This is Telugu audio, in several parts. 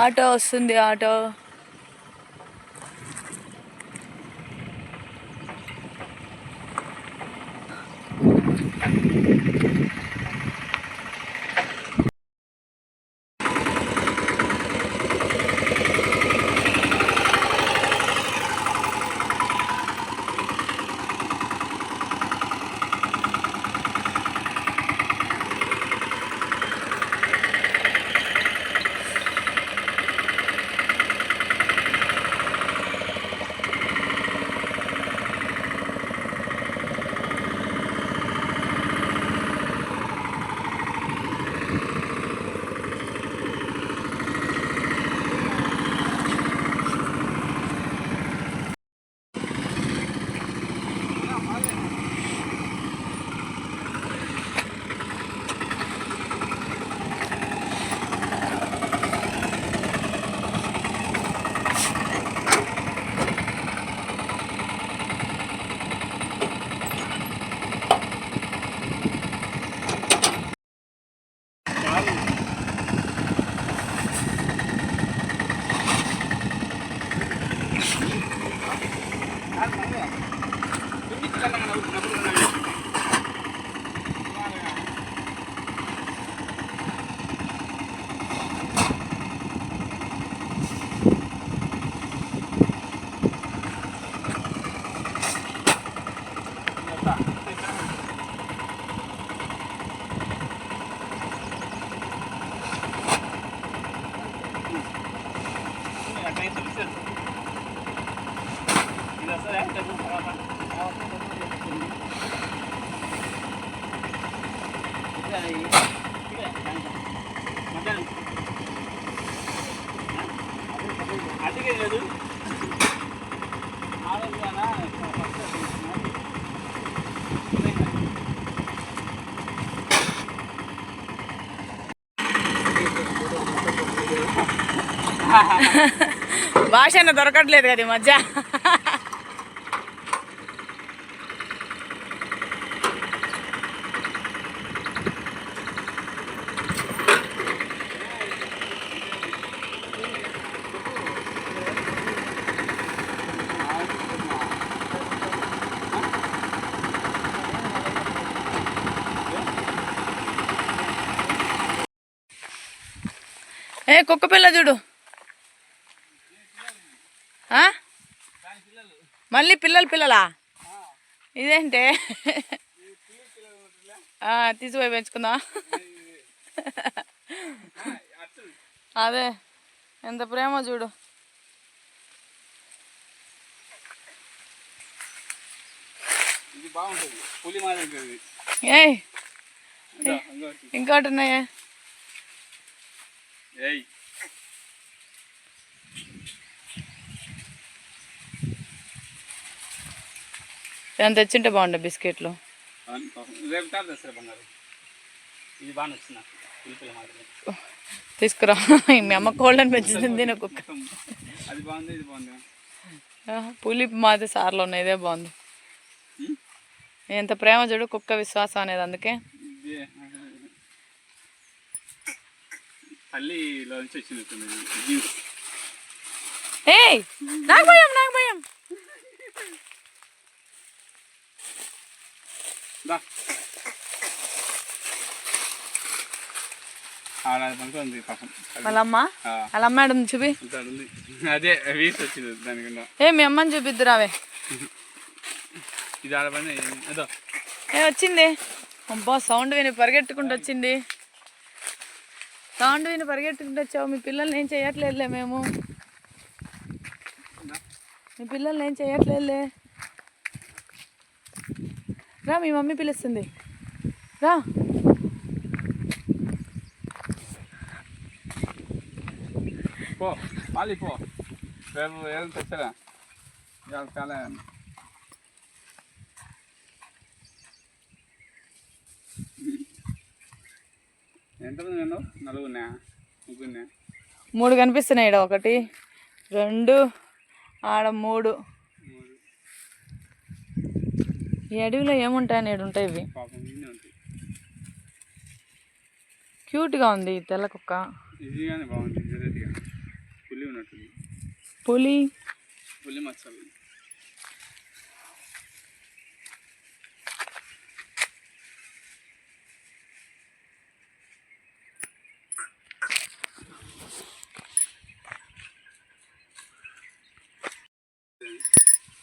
ఆటో వస్తుంది ఆటో. భాష దొరకట్లేదు కదా ఈ మధ్య. ఏ కుక్క పిల్ల చూడు ఆ? మళ్ళీ పిల్లలు పిల్లలా? ఇదేంటే? ఆ, తీసిపోయి పెంచుకుందా అదే ఎంత ప్రేమ చూడు. ఏయ్. ఇంకోటి ఉన్నాయే. ఏయ్ ఎంత తెచ్చింటే బాగుండే బిస్కెట్లు అవును, పాపం. రేపు తాత తెస్తారు బంగారు ఇది బాగా నచ్చింది నాకు. పులి పిల్ల మాదిరి తీసుకురా. మీ అమ్మ కోళ్ళని పెంచుతుంది నేను కుక్క. మాది సార్లో ఉన్నాయి ఇదే బాగుంది? ఎంత ప్రేమ చూడు కుక్క విశ్వాసం అనేది అందుకే. ఏయ్ నాకు భయం నాకు భయం దా ఆడ పనుకుంది పాపం అది వాళ్ళ ఏడుంది చూపి. అదే వీస్ వచ్చింది దానికన్నా ఏ మీ అమ్మని చూపిద్దురావే ఇది ఆడ పని అదో. ఏ వచ్చింది. అబ్బా సౌండ్ విని పరిగెట్టుకుంటూ వచ్చింది. సౌండ్ విని పరిగెట్టుకుంటూ వచ్చావు. మీ పిల్లల్ని ఏం చేయట్లేదులే మేము. మీ పిల్లల్ని ఏం చేయట్లేదులే. రా మీ మమ్మీ పిలుస్తుంది. రా. పో పాలి పో. రేపు ఏదో తెచ్చరా? ఇవాళ చాలా. ఎంతమంది మూడు కనిపిస్తున్నాయి ఈడ ఒకటి రెండు ఆడ మూడు. ఈ అడవిలో ఏముంటాయని ఈడ ఉంటాయి ఇవి? క్యూట్గా ఉంది తెల్ల కుక్క. పులి? పులి మచ్చలు.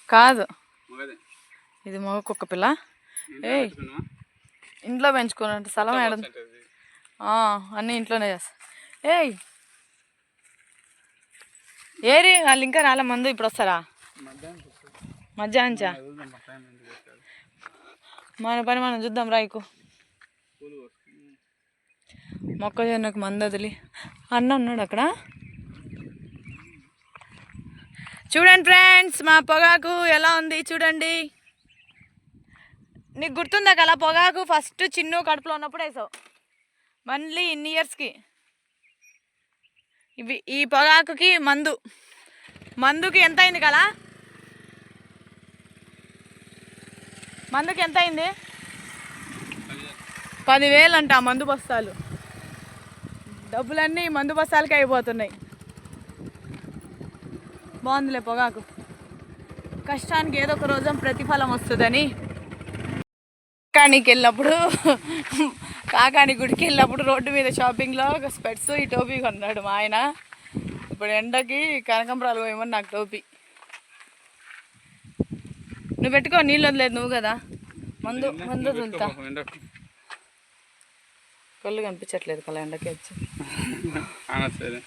కాదు. ఇది మగ కుక్క పిల్ల. పెట్టుకున్నావా? ఇంట్లో పెంచుకున్నట్టు స్థలం ఏడ. అన్నీ ఇంట్లోనే చేస్తా. ఏయ్. ఏరి వాళ్ళు ఇంకా రాలే మందు ఇప్పుడు వస్తారా. మధ్యాహ్నంచా? మన పని మనం చూద్దాం రాయికు మొక్కజొన్నకు మందు వదిలి. అన్న ఉన్నాడు అక్కడ. చూడండి ఫ్రెండ్స్ మా పొగాకు ఎలా ఉంది? చూడండి. నీకు గుర్తుందా కదా పొగాకు ఫస్ట్ చిన్ను కడుపులో ఉన్నప్పుడు వేసావు. మళ్ళీ ఇన్ని ఇయర్స్కి ఇవి ఈ పొగాకుకి మందు. మందుకి ఎంత అయింది కదా? మందుకి ఎంత అయింది పదివేలు అంట మందు బస్తాలు. డబ్బులన్నీ మందు బస్తాలకి అయిపోతున్నాయి. బాగుందిలే పొగాకు. కష్టానికి ఏదో ఒక రోజు ప్రతిఫలం వస్తుందని కాకానికి వెళ్ళినప్పుడు కాకాని గుడికి వెళ్ళినప్పుడు రోడ్డు మీద షాపింగ్లో ఒక స్పెట్స్ ఈ టోపీ కొన్నాడు మా ఆయన. ఇప్పుడు ఎండకి కనకంబరాలు పోయమని నాకు టోపీ. నువ్వు పెట్టుకో నీళ్ళు వదిలేదు నువ్వు కదా. మందు మందు వదులుతా. కళ్ళు కనిపించట్లేదు కల ఎండకి వచ్చి. సరే.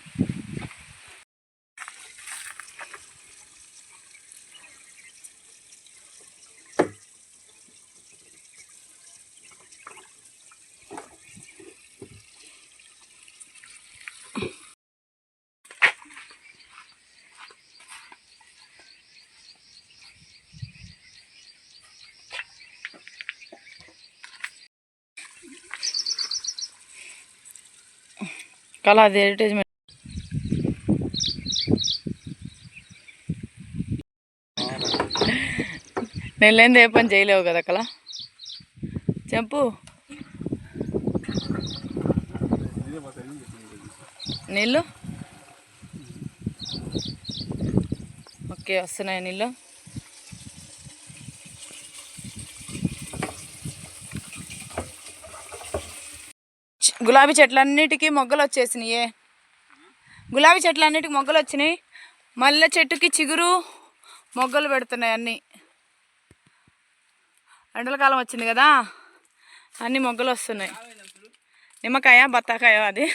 కళా అది అడ్వర్టైజ్మెంట్ నేను లేని ఏ పని చేయలేవు కదా కళ చెప్పు. నీళ్ళు? ఓకే వస్తున్నాయి నీళ్ళు. గులాబీ చెట్లన్నిటికీ మొగ్గలు వచ్చేసినాయి గులాబీ చెట్లన్నిటికీ మొగ్గలు వచ్చినాయి మల్లె చెట్టుకి చిగురు మొగ్గలు పెడుతున్నాయి అన్నీ. ఎండల కాలం వచ్చింది కదా అన్ని మొగ్గలు వస్తున్నాయి నిమ్మకాయ బత్తాకాయ అది.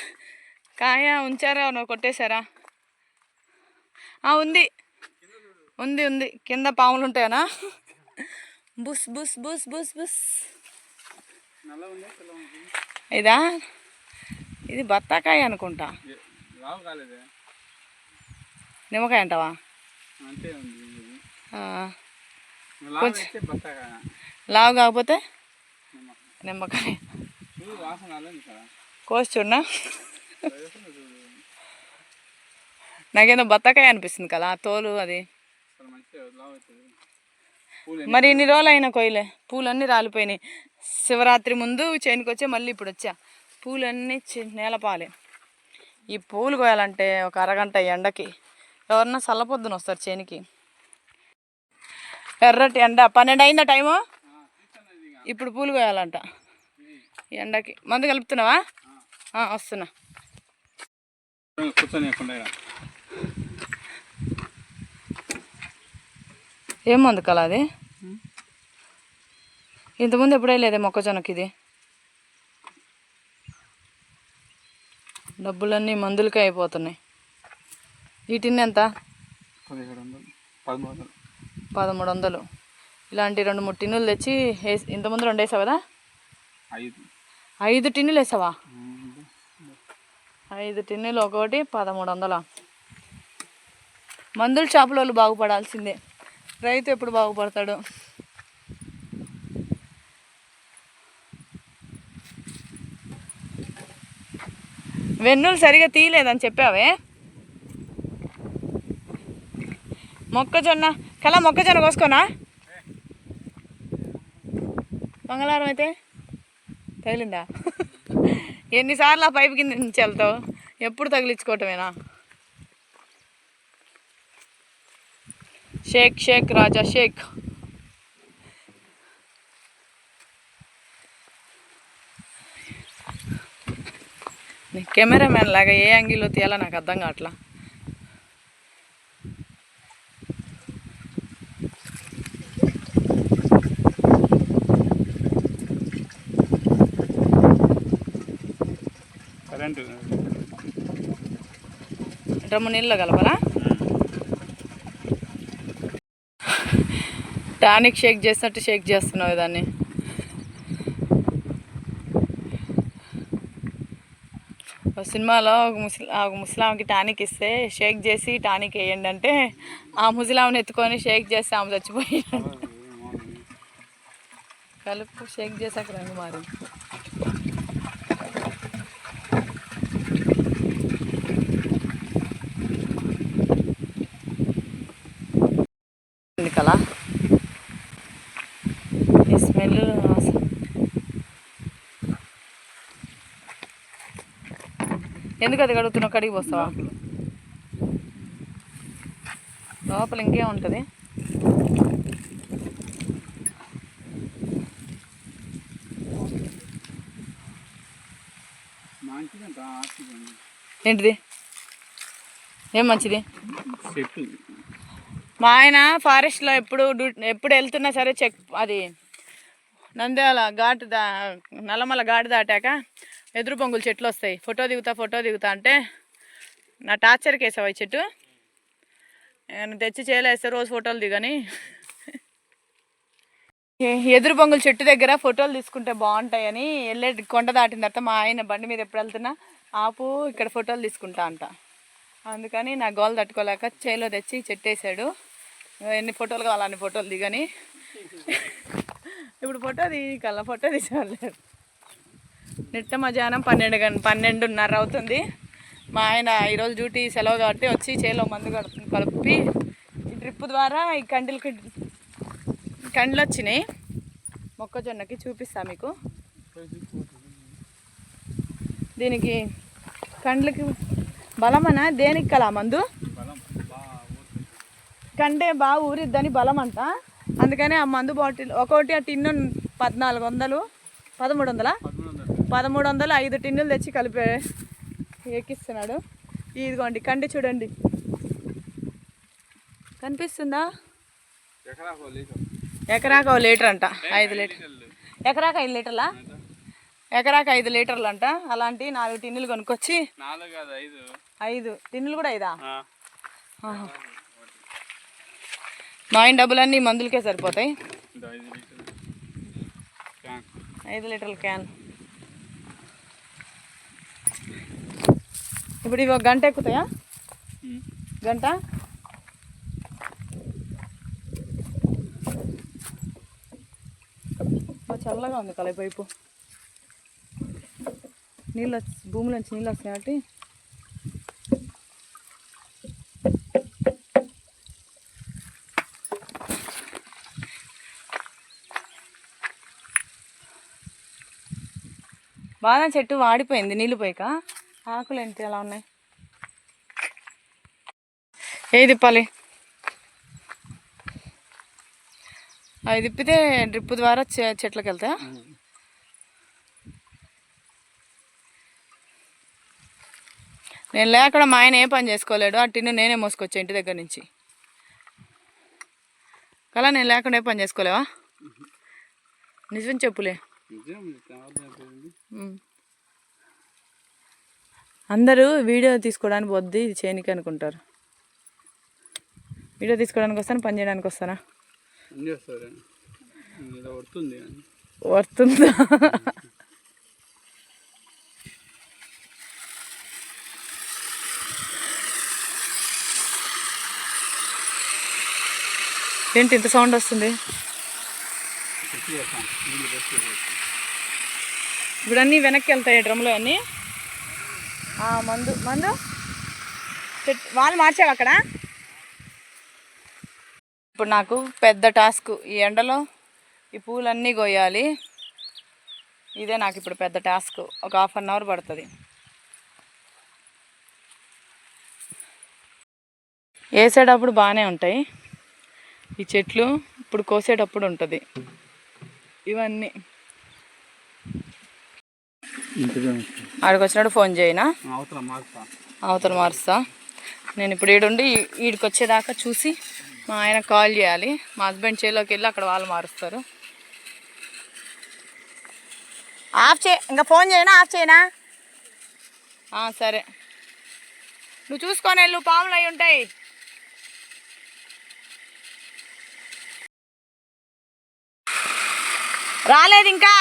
కాయ ఉంచారా నువ్వు కొట్టేశారా? ఆ, ఉంది. ఉంది ఉంది. కింద పాములు ఉంటాయనా బుస్ బుస్ బుస్ బుస్. బుస్ ఇదా? ఇది బత్తాకాయ అనుకుంటా. నిమ్మకాయ అంటావా? లావు కాకపోతే నిమ్మకాయ. కోసి చూడనా? నాకేదో బత్తాకాయ అనిపిస్తుంది కదా తోలు అది. మరి ఇన్ని రోజులు అయినా కొయ్యలే. పూలన్నీ రాలిపోయినాయి. శివరాత్రి ముందు చేనుకి వచ్చే మళ్ళీ ఇప్పుడు వచ్చా పూలన్నీ నేలపాలే ఈ పూలు కోయాలంటే ఒక అరగంట ఎండకి. ఎవరన్నా చల్లపొద్దున వస్తారు చేనికి. ఎర్రటి ఎండ. పన్నెండు అయిందా టైము? ఇప్పుడు పూలు కోయాలంట. ఈ ఎండకి. మందు కలుపుతున్నావా? వస్తున్నా. ఏం మందు కల అది? ఇంతకుముందు ఎప్పుడే లేదే మొక్కజొన్నకి ఇది? డబ్బులన్నీ మందులకే అయిపోతున్నాయి. ఈ టిన్ ఎంత? పదమూడు వందలు. ఇలాంటి రెండు మూడు టిన్నులు తెచ్చి వేసి ఇంతకుముందు రెండు వేసావు కదా? ఐదు. టిన్నులు వేసావా? ఐదు టిన్నులు ఒకటి పదమూడు వందల. మందుల షాపుల వాళ్ళు బాగుపడాల్సిందే. రైతు ఎప్పుడు బాగుపడతాడు? వెన్నులు సరిగా తీయలేదని చెప్పావే? మొక్కజొన్న కళ మొక్కజొన్న కోసుకోనా? మంగళవారం అయితే తగిలిందా? ఎన్నిసార్లు ఆ పైపు కింద నుంచి వెళ్తావు? ఎప్పుడు తగిలించుకోవటమేనా? షేక్ షేక్ రాజా షేక్. కెమెరామ్యాన్ లాగా ఏ యాంగిల్లో తీయాలో నాకు అర్థం కావట్లా. కరెంటు. డ్రమ్ము నీళ్ళలో కలపాలా? టానిక్ షేక్ చేసినట్టు షేక్ చేస్తున్నావు దాన్ని ఒక సినిమాలో ఒక ముసలి ఒక ముసలాంకి టానిక్ ఇస్తే షేక్ చేసి టానిక్ వేయండి అంటే ఆ ముసలాంని ఎత్తుకొని షేక్ చేస్తే ఆమె చచ్చిపోయి కలుపు షేక్ చేసాక రంగు మారింది. ఎందుకలా ఈ స్మెల్ ఎందుకు అది కడుగుతున్నావు? కడిగి పోస్తావా? లోపల ఇంకేం ఉంటుంది. ఏంటిది? ఏం మంచిది? మా ఆయన ఫారెస్ట్లో ఎప్పుడు ఎప్పుడు వెళ్తున్నా సరే చెక్ అది నంద్యాల ఘాటు దా నల్లమల ఘాటు దాటాక ఎదురు బొంగులు చెట్లు వస్తాయి. ఫోటో దిగుతా ఫోటో దిగుతా అంటే నా టార్చర్కి వేసావు ఈ చెట్టు. నేను తెచ్చి చేయలేస్తే రోజు ఫోటోలు దిగని? ఎదురు బొంగుల చెట్టు దగ్గర ఫోటోలు తీసుకుంటే బాగుంటాయని వెళ్ళే కొండ దాటిన తర్వాత మా ఆయన బండి మీద ఎప్పుడు వెళ్తున్నా ఆపు ఇక్కడ ఫోటోలు తీసుకుంటా అంట. అందుకని నా గోల్ తట్టుకోలేక చేలో తెచ్చి చెట్టేసాడు. ఎన్ని ఫోటోలు కావాలని ఫోటోలు దిగని. ఇప్పుడు ఫోటో దిగి కల్లా ఫోటో తీసేవాళ్ళు నిట్ట మధ్యాహ్నం పన్నెండు గంట పన్నెండున్నర అవుతుంది. మా ఆయన ఈరోజు డ్యూటీ సెలవు కాబట్టి వచ్చి చేలో మందు కడుపు కలిపి ఈ డ్రిప్ ద్వారా ఈ కండ్లకి కండ్లు వచ్చినాయి మొక్కజొన్నకి చూపిస్తా మీకు. దీనికి కండ్లకి బలమనా? దేనికి కలా మందు? బలం కంటే బాగా ఊరిద్దని బలం అంట అందుకని ఆ మందు బాటిల్ ఒకటి ఆ టిన్ను పద్నాలుగు వందలు పదమూడు వందలా? పదమూడు వందలు ఐదు టిన్నులు తెచ్చి కలిపే ఎక్కిస్తున్నాడు. ఇదిగోండి కండి చూడండి. కనిపిస్తుందా? ఎకరాకు ఒక లీటర్ అంట ఐదు లీటర్. ఎకరాకు ఐదు లీటర్లా? ఎకరాకు ఐదు లీటర్లు అంట. అలాంటి నాలుగు టిన్నులు కొనుక్కొచ్చి ఐదు. టిన్నులు కూడా ఐదా. మా ఆయన డబ్బులన్నీ మందులకే సరిపోతాయి. ఐదు లీటర్ల క్యాన్. ఇప్పుడు ఇవి ఒక గంట ఎక్కుతాయా. గంట? చల్లగా ఉంది కలయి పైపు. నీళ్ళు వచ్చి భూమిలోంచి నీళ్ళు వస్తాయి కాబట్టి. బాదం చెట్టు వాడిపోయింది నీళ్ళు పోయిక? ఆకులు ఏంటి ఎలా ఉన్నాయి? ఏది తిప్పాలి. అవి తిప్పితే డ్రిప్ ద్వారా చెట్లకు వెళ్తాయా? నేను లేకుండా మా ఆయన ఏ పని చేసుకోలేడు. ఆ టిన్ను నేనే మోసుకొచ్చా ఇంటి దగ్గర నుంచి. కలా నేను లేకుండా ఏ పని చేసుకోలేవా? నిజం చెప్పులే నిజం ఇది కావాలి అయిపోయింది. ఉమ్. అందరూ వీడియో తీసుకోవడానికి వద్దు ఇది చేయనికి అనుకుంటారు. వీడియో తీసుకోవడానికి వస్తాను పని చేయడానికి వస్తానా? వస్తుందా ఏంటి ఇంత సౌండ్ వస్తుంది? ఇప్పుడు అన్నీ వెనక్కి వెళ్తాయి డ్రమ్లో అన్నీ? మందు మందు? వాళ్ళు మార్చావు అక్కడ? ఇప్పుడు నాకు పెద్ద టాస్క్. ఈ ఎండలో ఈ పూలన్నీ కొయ్యాలి ఇదే నాకు ఇప్పుడు పెద్ద టాస్క్. ఒక హాఫ్ అన్ అవర్ పడుతుంది. వేసేటప్పుడు బాగానే ఉంటాయి. ఈ చెట్లు ఇప్పుడు కోసేటప్పుడు ఉంటుంది. ఇవన్నీ. ఆడికి వచ్చినప్పుడు ఫోన్ చేయనా? అవతల మారుస్తా నేను ఇప్పుడు ఈడుండి ఈడికి వచ్చేదాకా చూసి మా ఆయన కాల్ చేయాలి. మా హస్బెండ్ చేలోకి వెళ్ళి అక్కడ వాళ్ళు మారుస్తారు. ఆఫ్ చే ఇంకా ఫోన్ చేయనా? ఆఫ్ చేయనా? సరే. నువ్వు చూసుకొని వెళ్ళు పాములు అయి ఉంటాయి. రాలేదు ఇంకా.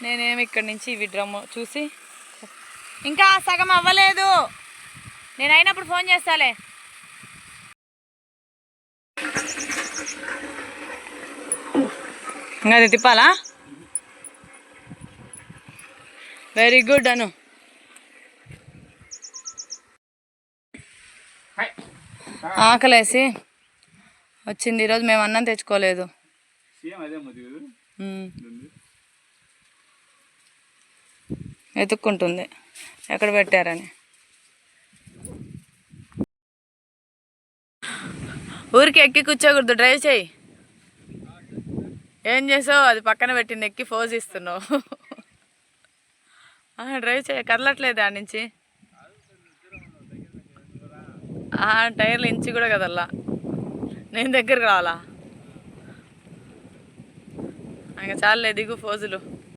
నేనేమి ఇక్కడి నుంచి ఇవి డ్రమ్ము చూసి ఇంకా సగం అవ్వలేదు. నేను అయినప్పుడు ఫోన్ చేస్తాలే. ఇంకా అది తిప్పాలా? వెరీ గుడ్ అను ఆకలేసి వచ్చింది ఈరోజు మేము అన్నం తెచ్చుకోలేదు సేమ్ అదే మధ్య ఉమ్. వెతుక్కుంటుంది. ఎక్కడ పెట్టారని? ఊరికి ఎక్కి కూర్చోకూడదు డ్రైవ్ చేయి. ఏం చేసావు? అది పక్కన పెట్టింది ఎక్కి ఫోజ్ ఇస్తున్నావు. డ్రైవ్ చేయ. కదలట్లేదు ఆడ నుంచి ఆ, టైర్లు ఇంచి కూడా కదల్లా. నేను దగ్గరకు రావాలా? ఇంకా చాలులే దిగు ఫోజులు.